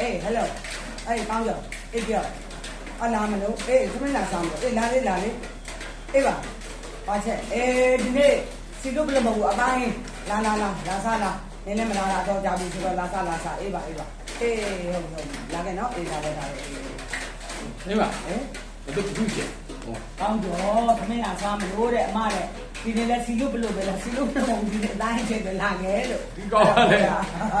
အေးဟယ်လိုအေးကောင်းရောအေးပြောအလာမလို့အေးခမင်းလာဆောင်လို့အေးလာလေးလာလေးအေးပါပါချက်အေးဒီနေ့စီတို့ဘယ်လိုမဟုတ်ဘူးအပိုင်းလာလာလာလာစားလာနင်းလည်းမလာတာတော့ကြာပြီဆိုတော့လာစားလာစားအေးပါအေးပါအေးဟုတ်ဟုတ်လာခဲ့နော်အေးလာခဲ့တာလေအေးနေပါဟဲ့ဘယ်သူဘူးချင်ဟောကောင်းကြောခမင်းလာစားမလို့တဲ့အမတဲ့ ဒီနေ့လဲစီတို့ဘယ်လိုပဲလဲစီတို့မဟုတ်ဒီနေ့အတိုင်းချက်ပဲလာခဲ့လို့ဒီကောင်းလေ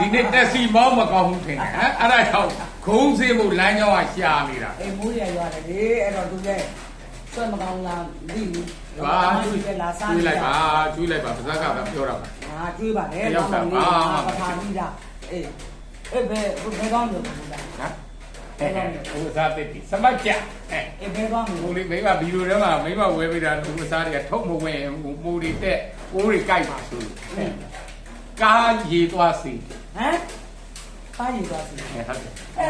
ဒီနေ့တက်စီမောင်းမကောင်းဘူးထင်တယ်ဟမ်အဲ့ဒါကြောင့်ဂုံးစေးဖို့လမ်းကြောင်းကရှာနေတာအေးမိုးရရွာတယ်လေအဲ့တော့သူလည်းဆွဲမကောင်းလားမသိဘူးဟာကျွေးလာစားကျွေးလိုက်ပါကျွေးလိုက်ပါပါဇက်ကပဲပြောတာပါဟာကျွေးပါလေရောက်တာတော့ပါပါပထာပြီးတာအေးအေးဘယ်ဘယ်ကောင်းလို့လဲဟမ် ဟဲ့ဟဲ့ဟိုစားသိပြီစမတ်ကြအဲအေးဘယ်ကောင်းဟိုလို့လေမိမဗီဒီယိုထဲမှာမိမဝဲပေးတာလူမစားတွေကထုတ်မဝင်ဟိုမိုးတွေတက်အိုးတွေကြိုက်ပါဆိုလို့ကားရေသွားစီဟမ်ပါရီသွားစီဟဲ့ဟုတ်တယ်အဲ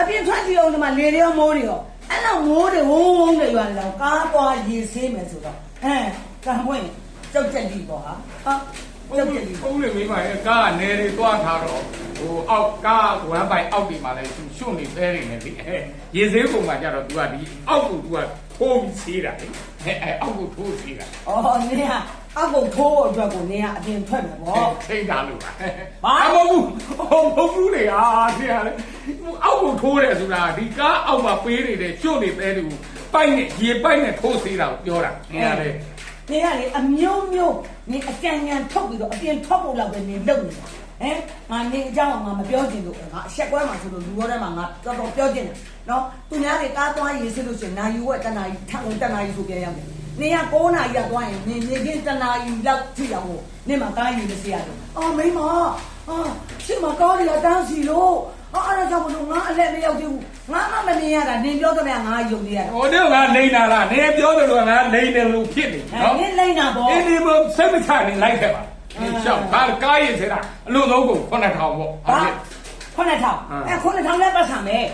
အပြင်ထွက်ကြည့်အောင်ဒီမှာလေတွေရောမိုးတွေရောအဲ့လောက်မိုးတွေဝုန်းဝုန်းတွေရွာနေတော့ကားပွားရေဆေးမယ်ဆိုတော့အဲကံပွင့်ကြောက်ကြက်လီပေါ့ဟာဟာ ကြောက်ကြက်လီပုံးလေမိမရဲ့ကားကနေတွေသွားထားတော့ဟိုအောက်ကားဝမ်းပိုင်အောက်ဒီမှာလည်းသူရှုံနေသေးနေတယ်လေအဲရေစင်းပုံမှာကြတော့ तू ကဒီအောက်ကို तू ကထိုးပြီးစီးတာလေအဲအဲအောက်ကိုထိုးစီးတာအော်နင်ကအကုတ်ထိုးဖို့အတွက်ကိုနင်ကအပြင်ထွက်မယ်ပေါ့ထိတ်တာလို့ပါဘာအမဟုတ်ဘူးဟိုမဟုတ်ဘူးလေအာဒီဟာလေအောက်ကိုထိုးတယ်ဆိုတာဒီကားအောက်မှာပေးနေတဲ့ရှုံနေသေးတယ်ကိုပိုက်နဲ့ရေပိုက်နဲ့ထိုးစီးတာကိုပြောတာနင်ကလေ နင်ကလေအမျိုးမျိုးနင်အကြံဉာဏ်ထုတ်ပြီးတော့အပြင်ထွက်ဖို့လောက်ပဲနင်လုပ်နေတာဟမ်ငါနေအကြောင်းငါမပြောချင်လို့ငါအဆက်ကွဲမှာဆိုလို့လူရောထဲမှာငါတော်တော်ပြောချင်တယ်နော်သူများတွေကားသွားရေးစစ်လို့ရှိရင်နိုင်ယူဝက်တနာကြီးထပ်လို့တနာကြီးဆိုပြန်ရောက်တယ်နေက9နာရီကသွားရင်နေနေချင်းတနာကြီးလောက်ကြည့်အောင်ကိုနေမှာကားယူမစီရတယ်အော်မိမဟာရှင်းမကားတွေကတန်းစီလို့အော် အဲ့ဒါကြောင့်မလို့ငါအလက်မရောက်သေးဘူးငါမှမမြင်ရတာနင်ပြောတော့ငါယုံနေရတယ်ဟိုတော့ငါလိမ့်တာလားနေပြောတယ်လို့ငါလိမ့်တယ်လို့ဖြစ်နေဟဲ့နော်နင်လိမ့်တာပေါ့အင်းဒီမစိတ်မချနေလိုက်ခဲ့ပါဒီရှောက်ကားကားရင်စတာအလို့သုံးကုန်9000ပေါ့ဟုတ်ဟာကဲ့ခုနှစ်ထောင်အဲခုနှစ်ထောင်လည်းပတ်ဆံမယ်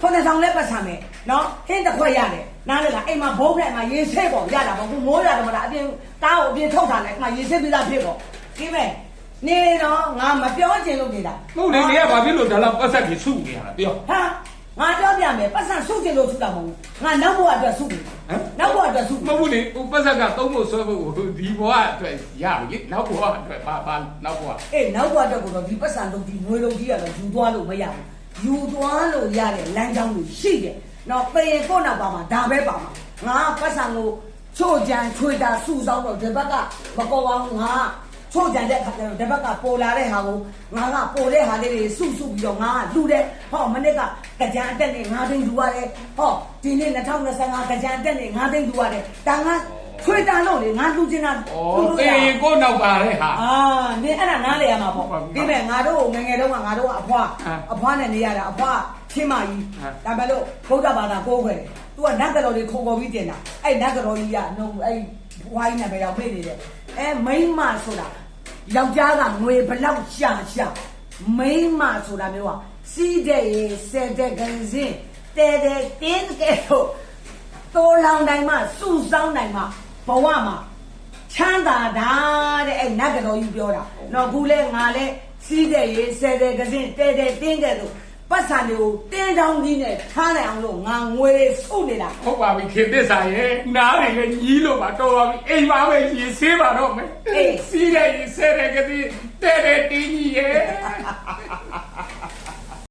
ခုနှစ်ထောင်လည်းပတ်ဆံမယ်နော်ဟင်းတစ်ခွက်ရတယ်နားလေကအိမ်မှာဘုံထဲမှာရေဆေးပေါ့ရတာပေါ့ခုမိုးရတယ်မလားအပြင်တားကိုအပြင်ထုတ်တာလေငါရေဆေးပြီးသားဖြစ်ပေါ့ဒီမဲ့ နေတော့ငါမပြောချင်လို့နေတာမဟုတ်လေနေကဘာဖြစ်လို့ဒါလောက်ပတ်ဆက်ကြီးစုနေရတာပြောဟာငါပြောပြမယ်ပတ်ဆံဆုပ်ချင်လို့ဆုတာမဟုတ်ဘူးငါနောက်ဘဝအတွက်ဆုတယ်ဟမ်နောက်ဘဝအတွက်ဆုမဟုတ်ဘူးလေဟိုပတ်ဆက်ကသုံးဖို့ဆွဲဖို့ဒီဘဝအတွက်ရပြီနောက်ဘဝအတွက်ဘာဘာနောက်ဘဝအေးနောက်ဘဝအတွက်ကိုတော့ဒီပတ်ဆံလုံးဒီငွေလုံးကြီးကတော့ယူသွားလို့မရဘူးယူသွားလို့ရတဲ့လမ်းကြောင်းတွေရှိတယ်နော်ပေရင်ကိုယ့်နောက်ပါမှာဒါပဲပါမှာငါပတ်ဆံကိုချို့ကြံချွေတာစုဆောင်တော့ဒီဘက်ကမကောအောင်ငါ ချို့ကြံတဲ့အခါကျတော့ဒီဘက်ကပေါ်လာတဲ့ဟာကိုငါကပေါ်တဲ့ဟာလေးတွေစုစုပြီးတော့ငါကလူတယ်ဟောမနစ်ကကြံအတက်နဲ့ငါသိန်းလူရတယ်ဟောဒီနေ့2025ကြံအတက်နဲ့ငါသိန်းလူရတယ်ဒါငါချွေတာလို့လေငါလူချင်တာဩသေရင်ကိုနောက်ပါတဲ့ဟာအာနင်အဲ့ဒါနားလေရမှာပေါ့ဟုတ်ပါဘူးဒီမဲ့ငါတို့ငယ်ငယ်တုန်းကငါတို့ကအဖွားအာအဖွားနဲ့နေရတာအဖွားချင်းမကြီးအာဒါပဲလို့ဘုရားဘာသာကိုးခွဲတယ်။ तू ကနတ်ကတော်တွေခေါ်ခေါ်ပြီးတင်တာ။အဲ့နတ်ကတော်ကြီးကနှုတ်အဲ့ ဝိုင်းနဲ့ပဲရောက်ပြေးနေတယ်။အဲမိန်းမဆိုတာယောက်ျားကငွေဘလောက်ရှာရှာမိန်းမဆိုတာမျိုးကစီးတဲ့ရေဆယ်တဲ့ကန်စင်တဲတဲ့တင်းကဲတော့တိုးလောင်တိုင်းမှစုဆောင်းတိုင်းမှဘဝမှာချမ်းသာတာတဲ့အဲ့နတ်ကတော်ကြီးပြောတာတော့ခုလဲငါလဲစီးတဲ့ရေဆယ်တဲ့ကစင်တဲတဲ့တင်းတဲ့လို့ ပတ်စံတွေကိုတင်းတောင်းကြီးနဲ့ထားနိုင်အောင်လို့ငါငွေတွေစုနေတာဟုတ်ပါပြီခေတ္တစာရဲ့နားတွေလည်းညီးလို့ပါတော်ပါပြီအိမ်ပါပဲရေဆေးပါတော့မယ်စီးတဲ့ရေဆဲတဲ့ကတိတဲ့တဲ့တင်းကြီးရဲ့